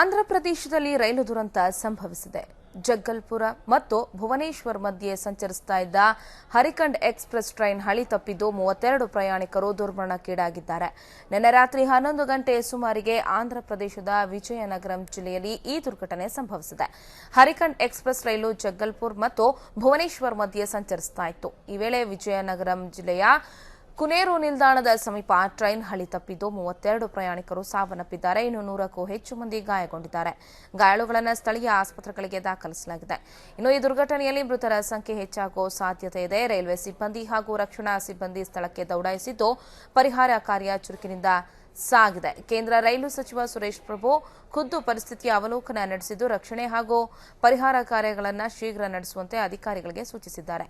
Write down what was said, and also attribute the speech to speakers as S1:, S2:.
S1: ಆಂಧ್ರಪ್ರದೇಶದಲ್ಲಿ ರೈಲು ದುರಂತ ಸಂಭವಿಸಿದೆ. ಜಗ್ಗಲ್ಪುರ ಮತ್ತು ಭುವನೇಶ್ವರ್ ಮಧ್ಯೆ ಸಂಚರಿಸ್ತಾ ಇದ್ದ ಹರಿಕಂಡ್ ಎಕ್ಸ್ಪ್ರೆಸ್ ಟ್ರೈನ್ ಹಳಿ ತಪ್ಪಿದ್ದು ಮೂವತ್ತೆರಡು ಪ್ರಯಾಣಿಕರು ದುರ್ಮರಣಕ್ಕೀಡಾಗಿದ್ದಾರೆ. ನಿನ್ನೆ ರಾತ್ರಿ ಹನ್ನೊಂದು ಗಂಟೆ ಸುಮಾರಿಗೆ ಆಂಧ್ರಪ್ರದೇಶದ ವಿಜಯನಗರಂ ಜಿಲ್ಲೆಯಲ್ಲಿ ಈ ದುರ್ಘಟನೆ ಸಂಭವಿಸಿದೆ. ಹರಿಕಂಡ್ ಎಕ್ಸ್ಪ್ರೆಸ್ ರೈಲು ಜಗ್ಗಲ್ಪುರ್ ಮತ್ತು ಭುವನೇಶ್ವರ್ ಮಧ್ಯೆ ಸಂಚರಿಸ್ತಾ ಇತ್ತು. ಈ ವೇಳೆ ವಿಜಯನಗರಂ ಜಿಲ್ಲೆಯ ಕುನೇರು ನಿಲ್ದಾಣದ ಸಮೀಪ ಟ್ರೈನ್ ಹಳಿ ತಪ್ಪಿದ್ದು ಮೂವತ್ತೆರಡು ಪ್ರಯಾಣಿಕರು ಸಾವನ್ನಪ್ಪಿದ್ದಾರೆ. ಇನ್ನು ನೂರಕ್ಕೂ ಹೆಚ್ಚು ಮಂದಿ ಗಾಯಗೊಂಡಿದ್ದಾರೆ. ಗಾಯಾಳುಗಳನ್ನು ಸ್ಥಳೀಯ ಆಸ್ಪತ್ರೆಗಳಿಗೆ ದಾಖಲಿಸಲಾಗಿದೆ. ಇನ್ನು ಈ ದುರ್ಘಟನೆಯಲ್ಲಿ ಮೃತರ ಸಂಖ್ಯೆ ಹೆಚ್ಚಾಗುವ ಸಾಧ್ಯತೆ ಇದೆ. ರೈಲ್ವೆ ಸಿಬ್ಬಂದಿ ಹಾಗೂ ರಕ್ಷಣಾ ಸಿಬ್ಬಂದಿ ಸ್ಥಳಕ್ಕೆ ದೌಡಾಯಿಸಿದ್ದು ಪರಿಹಾರ ಕಾರ್ಯ ಚುರುಕಿನಿಂದ ಸಾಗಿದೆ. ಕೇಂದ್ರ ರೈಲು ಸಚಿವ ಸುರೇಶ್ ಪ್ರಭು ಖುದ್ದು ಪರಿಸ್ಥಿತಿಯ ಅವಲೋಕನ ನಡೆಸಿದ್ದು, ರಕ್ಷಣೆ ಹಾಗೂ ಪರಿಹಾರ ಕಾರ್ಯಗಳನ್ನು ಶೀಘ್ರ ನಡೆಸುವಂತೆ ಅಧಿಕಾರಿಗಳಿಗೆ ಸೂಚಿಸಿದ್ದಾರೆ.